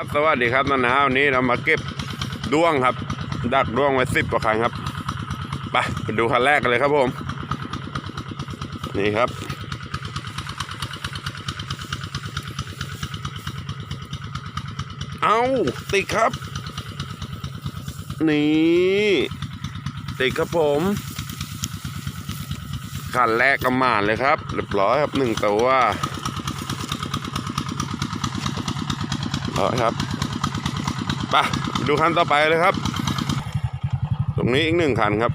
ครับสวัสดีครับนานาวันนี้เรามาเก็บด้วงครับ ดักด้วงไว้สิบกว่าครั้งครับไปไปดูคันแรกกันเลยครับผม นี่ครับ เอาติดครับ นี่ติดครับผมคันแรกก็มาเลยครับเรียบร้อยครับหนึ่งตัว ร้อยครับไปดูคันต่อไปเลยครับ ตรงนี้อีกหนึ่งคันครับ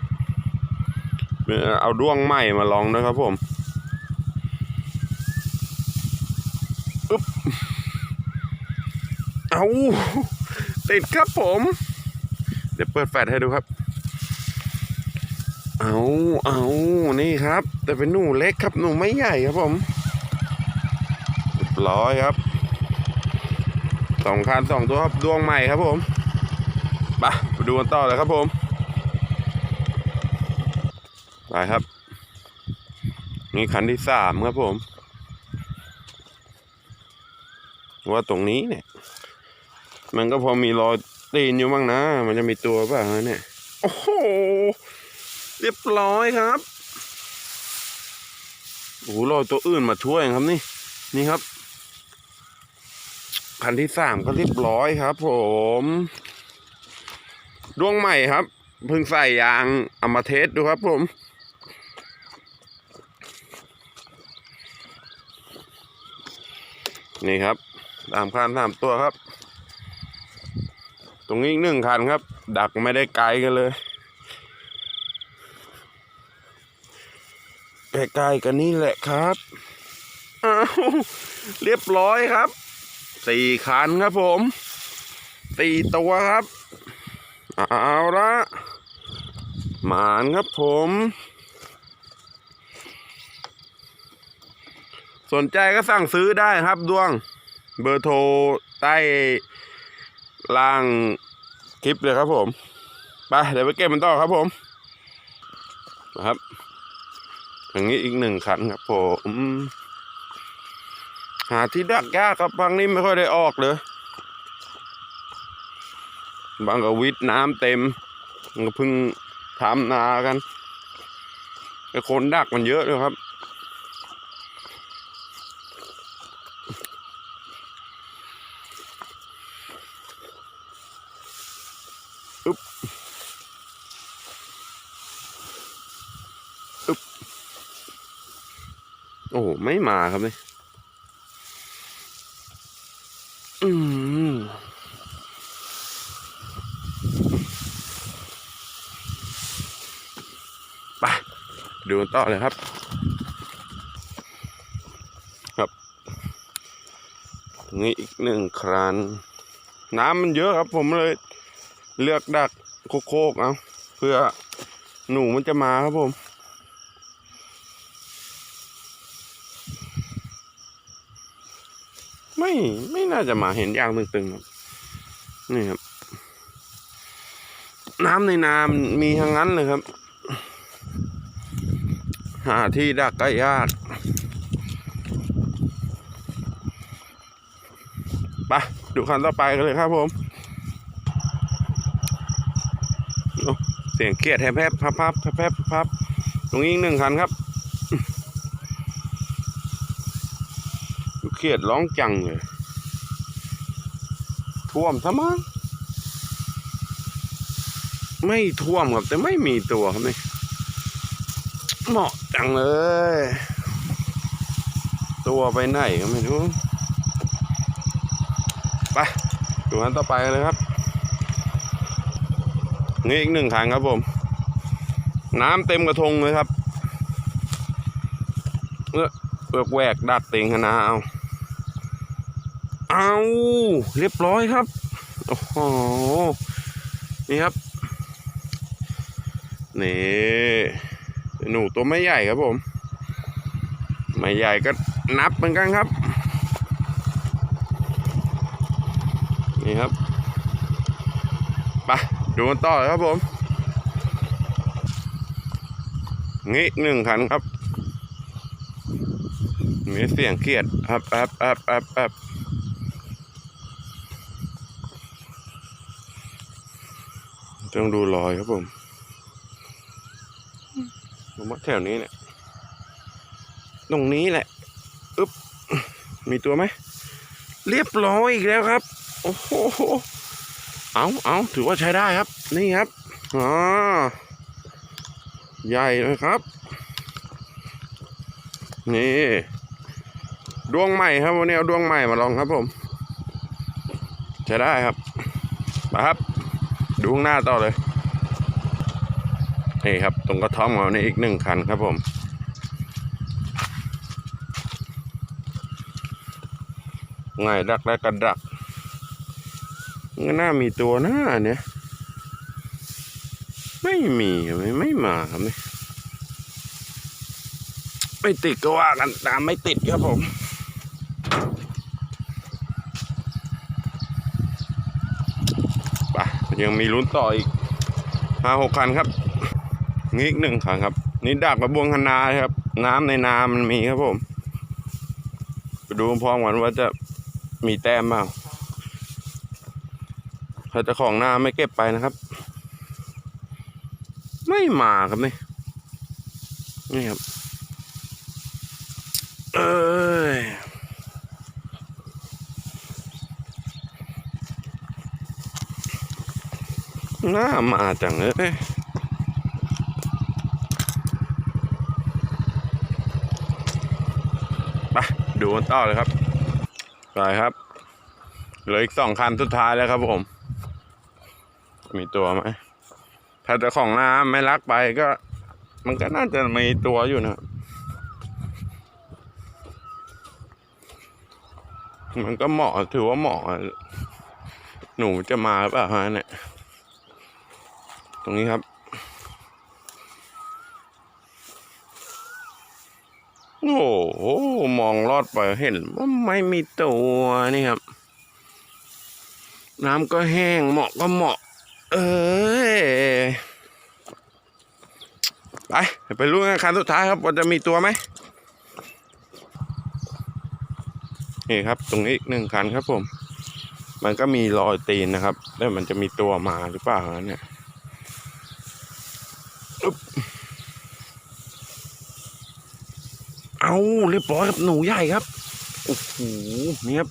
เอาด้วงใหม่มาลองนะครับผมอึ๊บเอาติดครับผม เดี๋ยวเปิดแฟลชให้ดูครับ เอาเอานี่ครับ แต่เป็นหนูเล็กครับหนูไม่ใหญ่ครับผมเรียบร้อยครับ สองคันสองตัวครับดวงใหม่ครับผมไปไปดูกันต่อเลยครับผมไปครับ นี่คันที่สามครับผม ว่าตรงนี้เนี่ย มันก็พอมีรอยตีนอยู่บ้างนะ มันจะมีตัวเปล่าเนี่ย โอ้โห เรียบร้อยครับโอ้โหรอยตัวอื่นมาช่วยครับนี่ นี่ครับ คันที่สามก็เรียบร้อยครับผม ดวงใหม่ครับเพิ่งใส่ยางเอามาเทสดูครับผมนี่ครับตามคันสามตัวครับ ตรงนี้หนึ่งคันครับ ดักไม่ได้ไกลกันเลยใกล้ๆกันนี่แหละครับ เรียบร้อยครับ สี่คันครับผมสี่ตัวครับเอาละหมานครับผม สนใจก็สั่งซื้อได้ครับดวง เบอร์โทรใต้ล่างคลิปเลยครับผม ไปเดี๋ยวไปเก็บมันต่อครับผมนะครับอย่างนี้อีกหนึ่งคันครับผม หาที่ดักยากครับบางนี้ไม่ค่อยได้ออกเลยบางก็วิทย์น้ำเต็มก็เพิ่งทำนากันแต่คนดักมันเยอะเลยครับ อึ๊บ อึ๊บ โอ้ไม่มาครับเนี่ย อืมไป ดูกันต่อเลยครับ ครับนี่อีกหนึ่งคราน น้ำมันเยอะครับ ผมเลยเลือกดักโคกๆเอาเพื่อหนูมันจะมาครับผมไม่ไม่น่าจะมาเห็นยางตึงๆครับนี่ครับ น้ำในนามนมีทั้งนั้นเลยครับ หาที่ดักก็ยากไปดูคันต่อไปกันเลยครับผม เสียงเกียดแทบแพบพับพับแพบแพบพับตรงนี้อีกหนึ่งคันครับเครียดร้องจังเลย ท่วมซะมั้งไม่ท่วมครับ แต่ไม่มีตัวครับนี่ เหมาะจังเลย ตัวไปไหนก็ไม่รู้ ไปดูอันต่อไปนเลยครับ นี่อีกหนึ่งทางครับผม น้ำเต็มกระทงเลยครับเอื้อเอือกแหวกดัดเต็งคณะเอา เอาเรียบร้อยครับ โอ้โห นี่ครับ นี่ หนูตัวไม่ใหญ่ครับผม ไม่ใหญ่ก็นับเหมือนกันครับ นี่ครับไปดูกันต่อครับผมงี้หนึ่งขันครับ มีเสียงเครียดอับอับอับอับอับต้องดูรอยครับผม ผมว่าแถวนี้แหละตรงนี้แหละอึ๊บมีตัวไหมเรียบร้อยอีกแล้วครับ โอ้โหเอาเอาถือว่าใช้ได้ครับ นี่ครับอ๋อใหญ่เลยครับ นี่ดวงใหม่ครับวันนี้เอาดวงใหม่มาลองครับผมใช้ได้ครับมาครับ ดูข้างหน้าต่อเลย นี่ครับ ตรงกระท่อมของเรานี่อีกหนึ่งคันครับผมไงดักและกระดักก็น่ามีตัวหน้าเนี่ย ไม่มีไม่ไม่มาครับนี่ไม่ติดก็ว่ากันตามไม่ติดครับผมไปยังมีลุ้นต่ออีกห้าหกคันครับ นี่อีกหนึ่งคันครับ นี่ดักกระบวงคนาครับ น้ำในนามันมีครับผม ไปดูพร้อมกันว่าจะมีแต้มเปล่าถ้าจะของน้าไม่เก็บไปนะครับ ไม่มาครับนี่นี่ครับ เอ้ยน่ามาจังเลยไป ดูกันต่อเลยครับไปครับเหลืออีกสองคันสุดท้ายแล้วครับผม มีตัวไหมถ้าจ้าของน้ำไม่รักไปก็ มันก็น่าจะมีตัวอยู่นะมันก็เหมาะถือว่าเหมาะอะหนูจะมาหรือเปล่าฮะเนี่ย ตรงนี้ครับ โอ้โหมองลอดไปเห็นว่าไม่มีตัวนี่ครับ น้ำก็แห้งเหมาะก็เหมาะ เอ้ยไปไปลุ้นกันคันสุดท้ายครับว่าจะมีตัวไหมนี่ครับ ตรงนี้หนึ่งคันครับผม มันก็มีรอยตีนนะครับ แล้วมันจะมีตัวมาหรือเปล่าเนี่ย เอาเรียบร้อยครับหนูใหญ่ครับโอ้โหนี่ครับ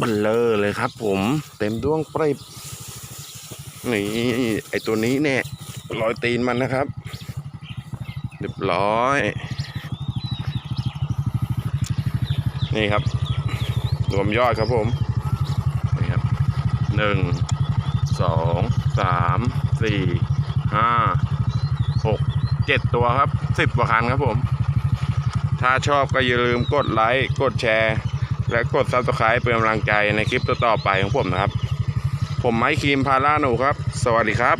บันเลอร์เลยครับ ผม เต็มดวงปริบนี่ไอตัวนี้เนี่ยรอยตีนมันนะครับ เรียบร้อย นี่ครับ รวมยอดครับผม นี่ครับหนึ่งสองสามสี่ห้าหก เจ็ดตัวครับสิบกว่าคันครับผม ถ้าชอบก็อย่าลืมกดไลค์กดแชร์ และกดซับสไครป์เป็นกำลังใจในคลิปต่อๆไปของผมนะครับ ผมไมค์ครีมพาล่าหนูครับ สวัสดีครับ